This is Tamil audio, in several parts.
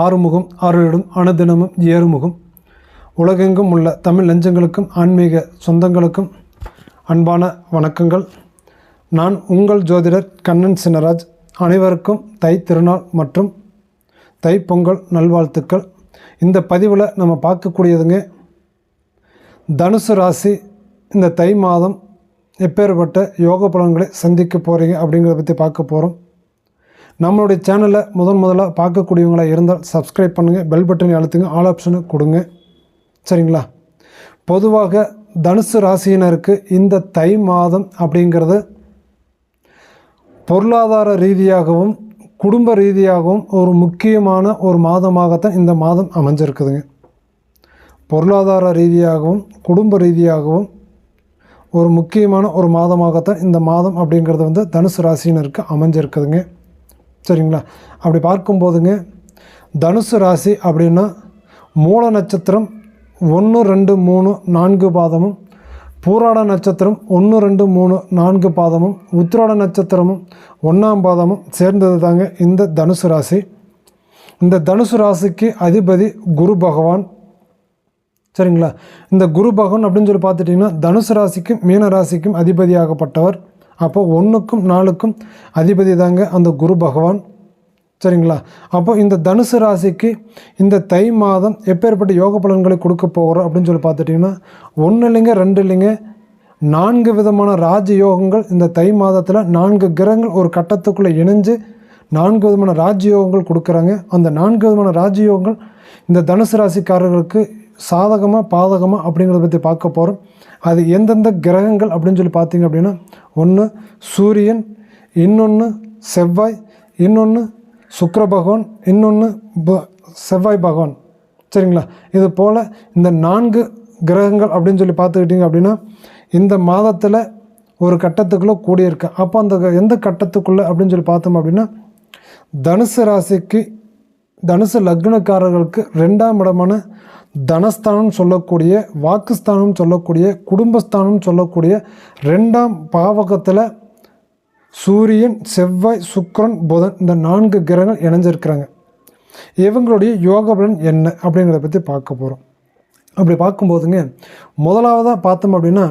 ஆறுமுகம் அருளிடும் அனுதினமும் ஏறுமுகம். உலகெங்கும் உள்ள தமிழ் நெஞ்சங்களுக்கும் ஆன்மீக சொந்தங்களுக்கும் அன்பான வணக்கங்கள். நான் உங்கள் ஜோதிடர் கண்ணன் சின்னராஜ். அனைவருக்கும் தை திருநாள் மற்றும் தை பொங்கல் நல்வாழ்த்துக்கள். இந்த பதிவில் நம்ம பார்க்கக்கூடியதுங்க தனுசு ராசி இந்த தை மாதம் எப்பேற்பட்ட யோக பலன்களை சந்திக்க போகிறீங்க அப்படிங்கிறத பற்றி பார்க்க போகிறோம் நம்மளுடைய சேனலை முதன் முதலாக பார்க்கக்கூடியவங்களா இருந்தால் சப்ஸ்கிரைப் பண்ணுங்கள் பெல் பட்டனை அழுத்துங்க ஆல் ஆப்ஷனை கொடுங்க. சரிங்களா? பொதுவாக தனுசு ராசியினருக்கு இந்த தை மாதம் அப்படிங்கிறது பொருளாதார ரீதியாகவும் குடும்ப ரீதியாகவும் ஒரு முக்கியமான ஒரு மாதமாகத்தான் இந்த மாதம் அமைஞ்சிருக்குதுங்க. பொருளாதார ரீதியாகவும் குடும்ப ரீதியாகவும் ஒரு முக்கியமான ஒரு மாதமாகத்தான் இந்த மாதம் அப்படிங்கிறது வந்து தனுசு ராசியினருக்கு அமைஞ்சிருக்குதுங்க. சரிங்களா? அப்படி பார்க்கும்போதுங்க தனுசு ராசி அப்படின்னா மூல நட்சத்திரம் ஒன்று ரெண்டு மூணு நான்கு பாதமும் பூராட நட்சத்திரம் ஒன்று ரெண்டு மூணு நான்கு பாதமும் உத்திராட நட்சத்திரமும் ஒன்றாம் பாதமும் சேர்ந்தது தாங்க இந்த தனுசு ராசி. இந்த தனுசு ராசிக்கு அதிபதி குரு பகவான். சரிங்களா? இந்த குரு பகவான் அப்படின்னு சொல்லி பார்த்துட்டிங்கன்னா தனுசு ராசிக்கும் மீன ராசிக்கும் அதிபதியாகப்பட்டவர். அப்போ ஒன்றுக்கும் நாலுக்கும் அதிபதி தாங்க அந்த குரு பகவான். சரிங்களா? அப்போ இந்த தனுசு ராசிக்கு இந்த தை மாதம் எப்பேற்பட்ட யோக பலன்களை கொடுக்க போகிறோம் அப்படின்னு சொல்லி பார்த்துட்டிங்கன்னா ஒன்று இல்லைங்க ரெண்டு இல்லைங்க நான்கு விதமான ராஜ யோகங்கள் இந்த தை மாதத்தில் நான்கு கிரகங்கள் ஒரு கட்டத்துக்குள்ளே இணைஞ்சு நான்கு விதமான ராஜயோகங்கள் கொடுக்குறாங்க. அந்த நான்கு விதமான ராஜயோகங்கள் இந்த தனுசு ராசிக்காரர்களுக்கு சாதகமாக பாதகமாக அப்படிங்கிறத பற்றி பார்க்க போகிறோம் அது எந்தெந்த கிரகங்கள் அப்படின்னு சொல்லி பார்த்தீங்க அப்படின்னா ஒன்று சூரியன் இன்னொன்று செவ்வாய் இன்னொன்று சுக்கர பகவான் இன்னொன்று ப செவ்வாய் பகவான். சரிங்களா? இது போல் இந்த நான்கு கிரகங்கள் அப்படின்னு சொல்லி பார்த்துக்கிட்டிங்க அப்படின்னா இந்த மாதத்தில் ஒரு கட்டத்துக்குள்ளே கூடியிருக்கு. அப்போ அந்த எந்த கட்டத்துக்குள்ளே அப்படின்னு சொல்லி பார்த்தோம் அப்படின்னா தனுசு ராசிக்கு தனுசு லக்னக்காரர்களுக்கு ரெண்டாம் இடமான தனஸ்தானம் சொல்லக்கூடிய வாக்குஸ்தானம் சொல்லக்கூடிய குடும்பஸ்தானம் சொல்லக்கூடிய ரெண்டாம் பாவகத்தில் சூரியன் செவ்வாய் சுக்கரன் புதன் இந்த நான்கு கிரகங்கள் இணைஞ்சிருக்கிறாங்க. இவங்களுடைய யோக பலன் என்ன அப்படிங்கிறத பற்றி பார்க்க போகிறோம் அப்படி பார்க்கும்போதுங்க முதலாவதாக பார்த்தோம் அப்படின்னா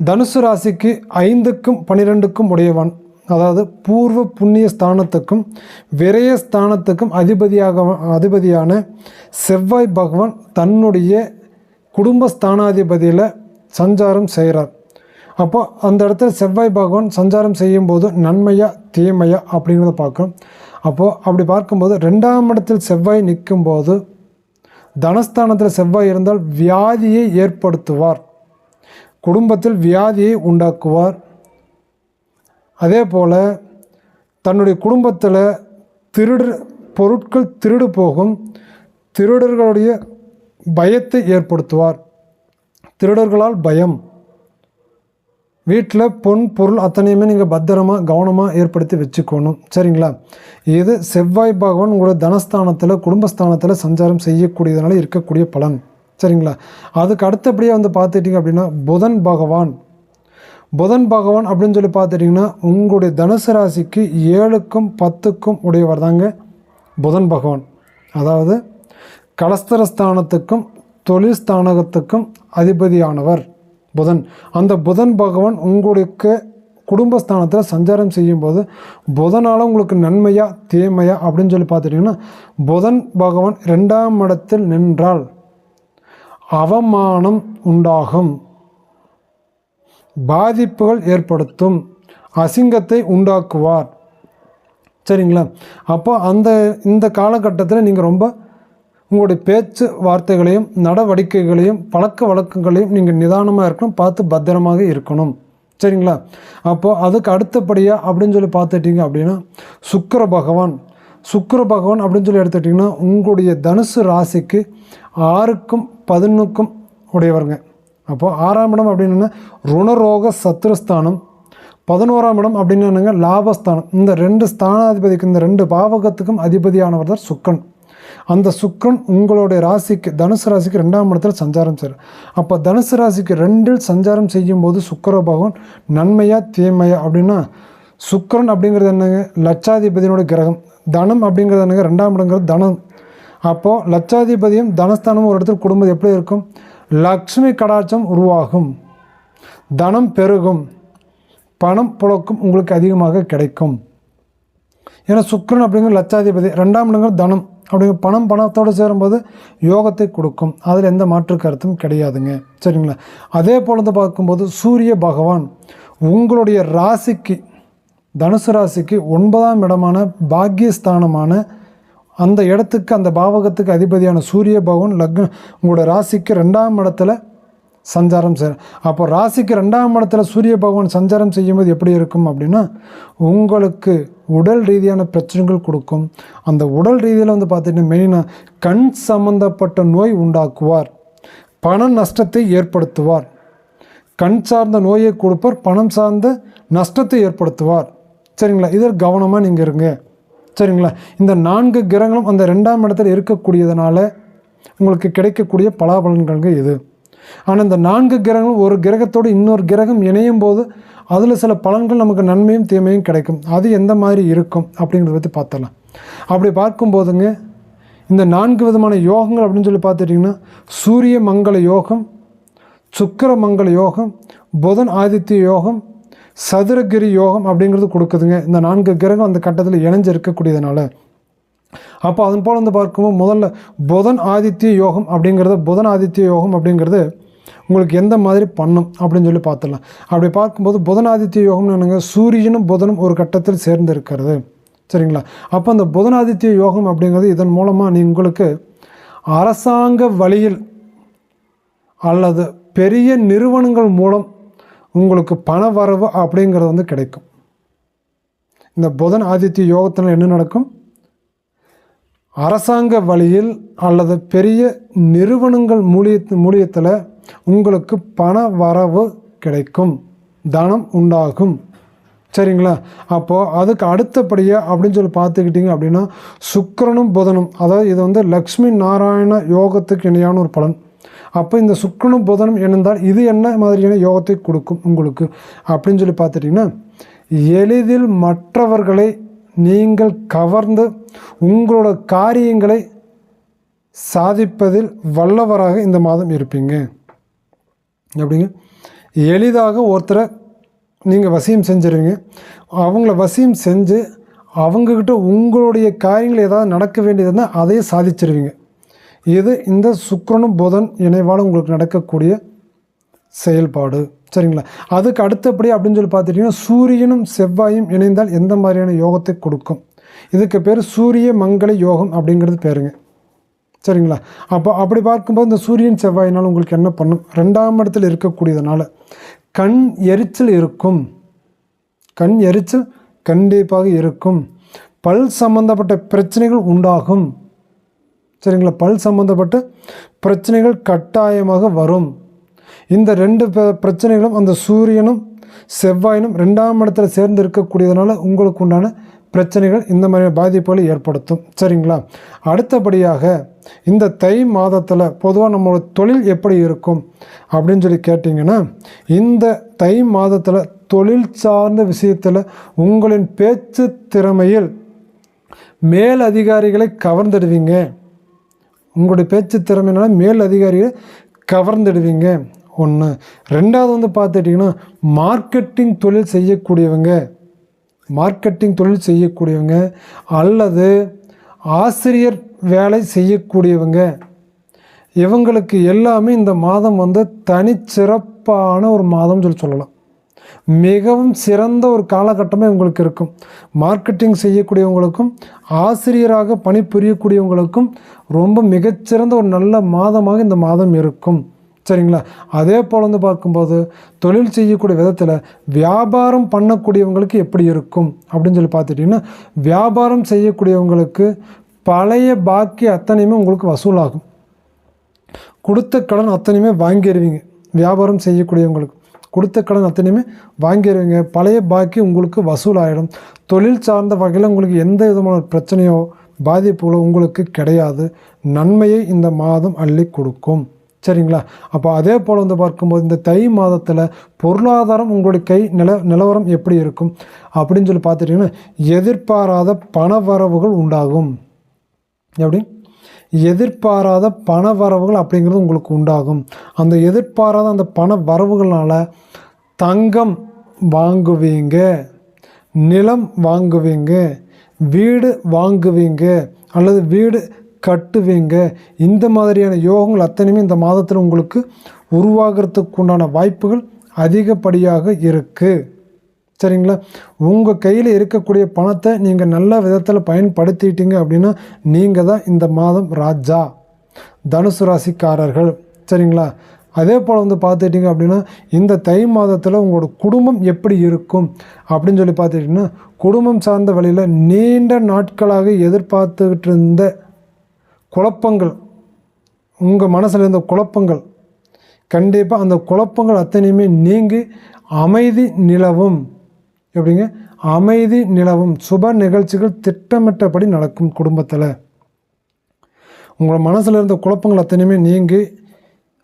தனுசு ராசிக்கு ஐந்துக்கும் பன்னிரெண்டுக்கும் உடையவன். அதாவது பூர்வ புண்ணிய ஸ்தானத்துக்கும் விரய ஸ்தானத்துக்கும் அதிபதியாக அதிபதியான செவ்வாய் பகவான் தன்னுடைய குடும்ப ஸ்தானாதிபதியில் சஞ்சாரம் செய்கிறார் அப்போ அந்த இடத்துல செவ்வாய் பகவான் சஞ்சாரம் செய்யும்போது நன்மையா தீமையா அப்படிங்கிறத பார்க்குறோம் அப்போது அப்படி பார்க்கும்போது ரெண்டாம் இடத்தில் செவ்வாய் நிற்கும்போது தனஸ்தானத்தில் செவ்வாய் இருந்தால் வியாதியை ஏற்படுத்துவார். குடும்பத்தில் வியாதியை உண்டாக்குவார். அதே போல் தன்னுடைய குடும்பத்தில் திருடு பொருட்கள் திருடு போகும். திருடர்களுடைய பயத்தை ஏற்படுத்துவார். திருடர்களால் பயம். வீட்டில் பொன் பொருள் அத்தனையுமே நீங்கள் பத்திரமாக கவனமாக ஏற்படுத்தி வச்சுக்கணும். சரிங்களா? இது செவ்வாய் பகவான் உங்களோட தனஸ்தானத்தில் குடும்பஸ்தானத்தில் சஞ்சாரம் செய்யக்கூடியதுனால இருக்கக்கூடிய பலன். சரிங்களா? அதுக்கு அடுத்தபடியாக வந்து பார்த்துட்டிங்க அப்படின்னா புதன் பகவான். புதன் பகவான் அப்படின்னு சொல்லி பார்த்துட்டிங்கன்னா உங்களுடைய தனுசு ராசிக்கு ஏழுக்கும் பத்துக்கும் உடையவர் தாங்க புதன் பகவான். அதாவது கலஸ்தரஸ்தானத்துக்கும் தொழில் ஸ்தானகத்துக்கும் அதிபதியானவர் புதன். அந்த புதன் பகவான் உங்களுக்கு குடும்பஸ்தானத்தில் சஞ்சாரம் செய்யும்போது புதனால் உங்களுக்கு நன்மையா தீமையா அப்படின்னு சொல்லி பார்த்துட்டிங்கன்னா புதன் பகவான் ரெண்டாம் இடத்தில் நின்றால் அவமானம் உண்டாகும். பாதிப்புகள் ஏற்படுத்தும் அசிங்கத்தை உண்டாக்குவார். சரிங்களா? அப்போ அந்த இந்த காலகட்டத்தில் நீங்கள் ரொம்ப உங்களுடைய பேச்சு வார்த்தைகளையும் நடவடிக்கைகளையும் பழக்க வழக்கங்களையும் நீங்கள் நிதானமாக இருக்கணும் பார்த்து பத்திரமாக இருக்கணும். சரிங்களா? அப்போது அதுக்கு அடுத்தபடியாக அப்படின்னு சொல்லி பார்த்துட்டிங்க அப்படின்னா சுக்கர பகவான். சுக்கர பகவான் அப்படின்னு சொல்லி எடுத்துட்டிங்கன்னா உங்களுடைய தனுசு ராசிக்கு ஆறுக்கும் பதினொன்றுக்கும் உடையவருங்க. அப்போது ஆறாம் இடம் அப்படின்னா ருணரோக சத்ருஸ்தானம். பதினோராம் இடம் அப்படின்னு என்னங்க? லாபஸ்தானம். இந்த ரெண்டு ஸ்தானாதிபதிக்கு இந்த ரெண்டு பாவகத்துக்கும் அதிபதியானவர் தான் சுக்கன் அந்த சுக்கரன் உங்களுடைய ராசிக்கு தனுசு ராசிக்கு ரெண்டாம் இடத்தில் சஞ்சாரம் செய்யும் அப்போ தனுசு ராசிக்கு ரெண்டில் சஞ்சாரம் செய்யும்போது சுக்கர பகவான் நன்மையா தீமையா அப்படின்னா சுக்கரன் அப்படிங்கிறது என்னங்க? லட்சாதிபதியினுடைய கிரகம். தனம் அப்படிங்கிறது என்னங்க? ரெண்டாம் இடங்கிறது தனம். அப்போது லட்சாதிபதியும் தனஸ்தானமும் ஒரு இடத்துல குடும்பம் எப்படி இருக்கும்? லக்ஷ்மி கடாட்சம் உருவாகும். தனம் பெருகும். பணம் புழக்கம் உங்களுக்கு அதிகமாக கிடைக்கும். ஏன்னா சுக்கரன் அப்படிங்கிற லட்சாதிபதி ரெண்டாம் இடங்கள் தனம் அப்படிங்கிற பணம் பணத்தோடு சேரும்போது யோகத்தை கொடுக்கும். அதில் எந்த மாற்று கருத்தும் கிடையாதுங்க. சரிங்களா? அதே போல் வந்து பார்க்கும்போது சூரிய பகவான் உங்களுடைய ராசிக்கு தனுசு ராசிக்கு ஒன்பதாம் இடமான பாக்கியஸ்தானமான அந்த இடத்துக்கு அந்த பாவகத்துக்கு அதிபதியான சூரிய பகவான் லக்ன உங்களோட ராசிக்கு ரெண்டாம் இடத்துல சஞ்சாரம் செய்ய அப்போ ராசிக்கு ரெண்டாம் இடத்துல சூரிய பகவான் சஞ்சாரம் செய்யும்போது எப்படி இருக்கும் அப்படின்னா உங்களுக்கு உடல் ரீதியான பிரச்சனைகள் கொடுக்கும். அந்த உடல் ரீதியில் வந்து பார்த்தீங்கன்னா மெயினாக கண் சம்பந்தப்பட்ட நோய் உண்டாக்குவார். பண நஷ்டத்தை ஏற்படுத்துவார். கண் சார்ந்த நோயை கொடுப்பார் பணம் சார்ந்த நஷ்டத்தை ஏற்படுத்துவார். சரிங்களா? இதில் கவனமாக நீங்கள் இருங்க. சரிங்களா? இந்த நான்கு கிரகங்களும் அந்த ரெண்டாம் இடத்துல இருக்கக்கூடியதுனால உங்களுக்கு கிடைக்கக்கூடிய பலாபலன்கள்ங்க இது. ஆனால் இந்த நான்கு கிரகங்களும் ஒரு கிரகத்தோடு இன்னொரு கிரகம் இணையும் போது அதில் சில பலன்கள் நமக்கு நன்மையும் தீமையும் கிடைக்கும். அது எந்த மாதிரி இருக்கும் அப்படிங்கிறத பற்றி பார்த்தலாம் அப்படி பார்க்கும்போதுங்க இந்த நான்கு விதமான யோகங்கள் அப்படின்னு சொல்லி பார்த்துட்டிங்கன்னா சூரிய மங்கள யோகம் சுக்கிர மங்கள யோகம் புதன் ஆதித்ய யோகம் சதுரகிரி யோகம் அப்படிங்கிறது கொடுக்குதுங்க. இந்த நான்கு கிரகம் அந்த கட்டத்தில் இணைஞ்சு இருக்கக்கூடியதுனால. அப்போ அதன் போல் வந்து பார்க்கும்போது முதல்ல புதன் ஆதித்ய யோகம் அப்படிங்கிறது புதன் ஆதித்ய யோகம் அப்படிங்கிறது உங்களுக்கு எந்த மாதிரி பண்ணும் அப்படின்னு சொல்லி பார்த்துடலாம். அப்படி பார்க்கும்போது புதன் ஆதித்ய யோகம்னு என்னங்க சூரியனும் புதனும் ஒரு கட்டத்தில் சேர்ந்து இருக்கிறது. சரிங்களா? அப்போ அந்த புதன் ஆதித்ய யோகம் அப்படிங்கிறது இதன் மூலமாக நீ உங்களுக்கு அரசாங்க வழியில் அல்லது பெரிய நிறுவனங்கள் மூலம் உங்களுக்கு பண வரவு அப்படிங்கிறது வந்து கிடைக்கும். இந்த புதன் ஆதித்ய யோகத்தில் என்ன நடக்கும்? அரசாங்க வழியில் அல்லது பெரிய நிறுவனங்கள் மூலிய மூலியத்தில் உங்களுக்கு பண வரவு கிடைக்கும். தனம் உண்டாகும். சரிங்களா? அப்போது அதுக்கு அடுத்தபடியாக அப்படின்னு சொல்லி பார்த்துக்கிட்டிங்க அப்படின்னா சுக்கிரனும் புதனும் அதாவது இது வந்து லக்ஷ்மி நாராயண யோகத்துக்கு இணையான ஒரு பலன். அப்போ இந்த சுக்கனும் புதனும் இணைந்தால் இது என்ன மாதிரியான யோகத்தை கொடுக்கும் உங்களுக்கு? அப்படின்னு சொல்லி பார்த்துட்டிங்கன்னா எளிதில் மற்றவர்களை நீங்கள் கவர்ந்து உங்களோட காரியங்களை சாதிப்பதில் வல்லவராக இந்த மாதம் இருப்பீங்க. அப்படிங்க எளிதாக ஒருத்தரை நீங்கள் வசியம் செஞ்சிருவீங்க அவங்கள வசியம் செஞ்சு அவங்கக்கிட்ட உங்களுடைய காரியங்கள் ஏதாவது நடக்க வேண்டியதுன்னா அதையே சாதிச்சிருவீங்க. இது இந்த சுக்கரனும் புதன் இணைவால் உங்களுக்கு நடக்கக்கூடிய செயல்பாடு. சரிங்களா? அதுக்கு அடுத்தபடி அப்படின்னு சொல்லி பார்த்துட்டிங்கன்னா சூரியனும் செவ்வாயும் இணைந்தால் எந்த மாதிரியான யோகத்தை கொடுக்கும்? இதுக்கு பேர் சூரிய மங்கள யோகம் அப்படிங்கிறது பேருங்க. சரிங்களா? அப்போ அப்படி பார்க்கும்போது இந்த சூரியன் செவ்வாயினால் உங்களுக்கு என்ன பண்ணும்? ரெண்டாம் இடத்துல இருக்கக்கூடியதுனால கண் எரிச்சல் இருக்கும். கண் எரிச்சல் கண்டிப்பாக இருக்கும். பல் சம்பந்தப்பட்ட பிரச்சனைகள் உண்டாகும். சரிங்களா? பல் சம்பந்தப்பட்ட பிரச்சனைகள் கட்டாயமாக வரும். இந்த ரெண்டு பிரச்சனைகளும் அந்த சூரியனும் செவ்வாயினும் ரெண்டாம் இடத்துல சேர்ந்து இருக்கக்கூடியதுனால உங்களுக்கு உண்டான பிரச்சனைகள் இந்த மாதிரி பாதிப்புகளை ஏற்படுத்தும். சரிங்களா? அடுத்தபடியாக இந்த தை மாதத்தில் பொதுவாக நம்மளோட தொழில் எப்படி இருக்கும் அப்படின்னு சொல்லி கேட்டிங்கன்னா இந்த தை மாதத்தில் தொழில் சார்ந்த விஷயத்தில் உங்களின் பேச்சு திறமையில் மேல் அதிகாரிகளை கவர்ந்துடுவீங்க. உங்களுடைய பேச்சு திறமையினால் மேல் அதிகாரியை கவர்ந்துடுவீங்க. ஒன்று ரெண்டாவது வந்து பார்த்துட்டிங்கன்னா மார்க்கெட்டிங் தொழில் செய்யக்கூடியவங்க மார்க்கெட்டிங் தொழில் செய்யக்கூடியவங்க அல்லது ஆசிரியர் வேலை செய்யக்கூடியவங்க இவங்களுக்கு எல்லாமே இந்த மாதம் வந்து தனிச்சிறப்பான ஒரு மாதம் சொல்லி சொல்லலாம். மிகவும் சிறந்த ஒரு காலகட்டமே உங்களுக்கு இருக்கும். மார்க்கெட்டிங் செய்யக்கூடியவங்களுக்கும் ஆசிரியராக பணிபுரியக்கூடியவங்களுக்கும் ரொம்ப மிகச்சிறந்த ஒரு நல்ல மாதமாக இந்த மாதம் இருக்கும். சரிங்களா? அதே போல் வந்து பார்க்கும்போது தொழில் செய்யக்கூடிய விதத்தில் வியாபாரம் பண்ணக்கூடியவங்களுக்கு எப்படி இருக்கும்? அப்படின்னு சொல்லி பார்த்துட்டிங்கன்னா வியாபாரம் செய்யக்கூடியவங்களுக்கு பழைய பாக்கி அத்தனையுமே உங்களுக்கு வசூலாகும். கொடுத்த கடன் அத்தனையுமே வாங்கிடுவீங்க வியாபாரம் செய்யக்கூடியவங்களுக்கு. கொடுத்த கடன் அத்தனையுமே வாங்கிடுவீங்க. பழைய பாக்கி உங்களுக்கு வசூலாயிடும். தொழில் சார்ந்த வகையில் உங்களுக்கு எந்த விதமான பிரச்சனையோ பாதிப்புகளோ உங்களுக்கு கிடையாது. நன்மையை இந்த மாதம் அள்ளி கொடுக்கும். சரிங்களா? அப்போ அதே போல் வந்து பார்க்கும்போது இந்த தை மாதத்தில் பொருளாதாரம் உங்களுடைய கை நில நிலவரம் எப்படி இருக்கும்? அப்படின்னு சொல்லி பார்த்துட்டிங்கன்னா எதிர்பாராத பண வரவுகள் உண்டாகும். எப்படி? எதிர்பாராத பண வரவுகள் அப்படிங்கிறது உங்களுக்கு உண்டாகும். அந்த எதிர்பாராத அந்த பண வரவுகளால் தங்கம் வாங்குவீங்க நிலம் வாங்குவீங்க வீடு வாங்குவீங்க அல்லது வீடு கட்டுவீங்க. இந்த மாதிரியான யோகங்கள் அத்தனையுமே இந்த மாதத்தில் உங்களுக்கு உருவாகிறதுக்கு உண்டான வாய்ப்புகள் அதிகப்படியாக இருக்குது சரிங்களா? உங்கள் கையில் இருக்கக்கூடிய பணத்தை நீங்கள் நல்ல விதத்தில் பயன்படுத்திட்டீங்க அப்படின்னா நீங்கள் தான் இந்த மாதம் ராஜா. தனுசு ராசிக்காரர்கள். சரிங்களா? அதே போல் வந்து பார்த்துட்டிங்க அப்படின்னா இந்த தை மாதத்தில் உங்களோட குடும்பம் எப்படி இருக்கும் அப்படின்னு சொல்லி பார்த்துட்டிங்கன்னா குடும்பம் சார்ந்த வழியில் நீண்ட நாட்களாக எதிர்பார்த்துக்கிட்டு இருந்த குழப்பங்கள் உங்கள் மனசில் இருந்த குழப்பங்கள் கண்டிப்பாக அந்த குழப்பங்கள் அத்தனையுமே நீங்கி அமைதி நிலவும். எப்படிங்க? அமைதி நிலவும் சுப நிகழ்ச்சிகள் திட்டமிட்டபடி நடக்கும் குடும்பத்தில். உங்கள் மனசில் இருந்த குழப்பங்கள் அத்தனையுமே நீங்கி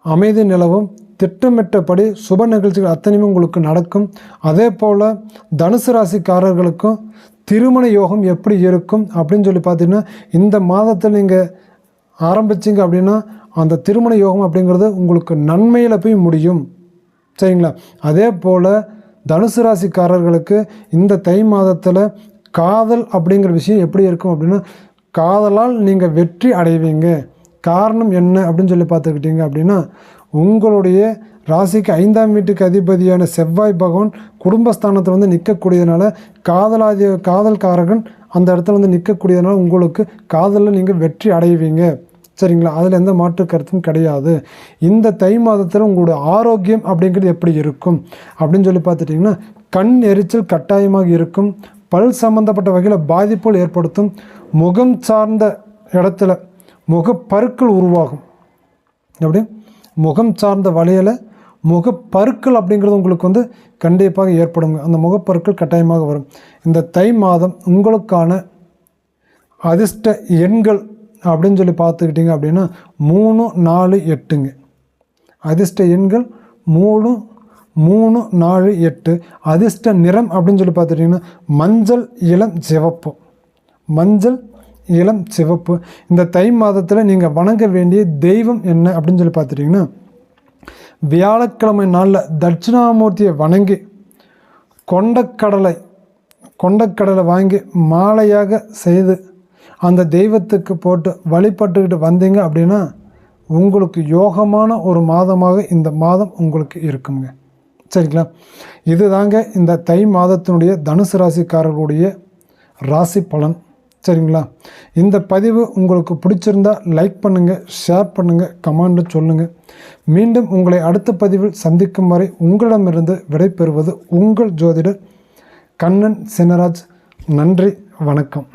அமைதி நிலவும் திட்டமிட்டபடி சுப நிகழ்ச்சிகள் அத்தனையுமே உங்களுக்கு நடக்கும். அதே போல் தனுசு ராசிக்காரர்களுக்கும் திருமண யோகம் எப்படி இருக்கும் அப்படின்னு சொல்லி பார்த்தீங்கன்னா இந்த மாதத்தில் நீங்கள் ஆரம்பிச்சிங்க அப்படின்னா அந்த திருமண யோகம் அப்படிங்கிறது உங்களுக்கு நன்மையில் போய் முடியும். சரிங்களா? அதே போல் தனுசு ராசிக்காரர்களுக்கு இந்த தை மாதத்தில் காதல் அப்படிங்கிற விஷயம் எப்படி இருக்கும் அப்படின்னா காதலால் நீங்கள் வெற்றி அடைவீங்க. காரணம் என்ன அப்படின்னு சொல்லி பார்த்துக்கிட்டீங்க அப்படின்னா உங்களுடைய ராசிக்கு ஐந்தாம் வீட்டுக்கு அதிபதியான செவ்வாய் பகவான் குடும்பஸ்தானத்தில் வந்து நிற்கக்கூடியதுனால காதலாதி காதல்காரகன் அந்த இடத்துல வந்து நிற்கக்கூடியதுனால உங்களுக்கு காதலில் நீங்கள் வெற்றி அடைவீங்க. சரிங்களா? அதில் எந்த மாற்று கருத்தும் கிடையாது. இந்த தை மாதத்தில் உங்களோட ஆரோக்கியம் அப்படிங்கிறது எப்படி இருக்கும்? அப்படின்னு சொல்லி பார்த்துட்டிங்கன்னா கண் எரிச்சல் கட்டாயமாக இருக்கும். பல் சம்மந்தப்பட்ட வகையில் பாதிப்புகள் ஏற்படுத்தும். முகம் சார்ந்த இடத்துல முகப்பருக்கள் உருவாகும். எப்படி? முகம் சார்ந்த வலையில் முகப்பருக்கள் அப்படிங்கிறது உங்களுக்கு வந்து கண்டிப்பாக ஏற்படுங்க. அந்த முகப்பருக்கள் கட்டாயமாக வரும். இந்த தை மாதம் உங்களுக்கான அதிர்ஷ்ட எண்கள் அப்படின்னு சொல்லி பார்த்துக்கிட்டிங்க அப்படின்னா மூணு நாலு எட்டுங்க. அதிர்ஷ்ட எண்கள் மூணு மூணு நாலு எட்டு. அதிர்ஷ்ட நிறம் அப்படின்னு சொல்லி பார்த்துட்டிங்கன்னா மஞ்சள் இளம் சிவப்பு. மஞ்சள் இளம் சிவப்பு. இந்த தை மாதத்தில் நீங்கள் வணங்க வேண்டிய தெய்வம் என்ன அப்படின்னு சொல்லி பார்த்துட்டிங்கன்னா வியாழக்கிழமை நாளில் தட்சிணாமூர்த்தியை வணங்கி கொண்டக்கடலை கொண்டக்கடலை வாங்கி மாலையாக செய்து அந்த தெய்வத்துக்கு போட்டு வழிபட்டுக்கிட்டு வந்தீங்க அப்படின்னா உங்களுக்கு யோகமான ஒரு மாதமாக இந்த மாதம் உங்களுக்கு இருக்குங்க. சரிங்களா? இது தாங்க இந்த தை மாதத்தினுடைய தனுசு ராசிக்காரர்களுடைய ராசி பலன். சரிங்களா? இந்த பதிவு உங்களுக்கு பிடிச்சிருந்தா லைக் பண்ணுங்கள் ஷேர் பண்ணுங்கள் கமெண்ட் சொல்லுங்கள் மீண்டும் உங்களை அடுத்த பதிவில் சந்திக்கும் வரை உங்களிடமிருந்து விடைபெறுவது உங்கள் ஜோதிடர் கண்ணன் சினராஜ் நன்றி வணக்கம்.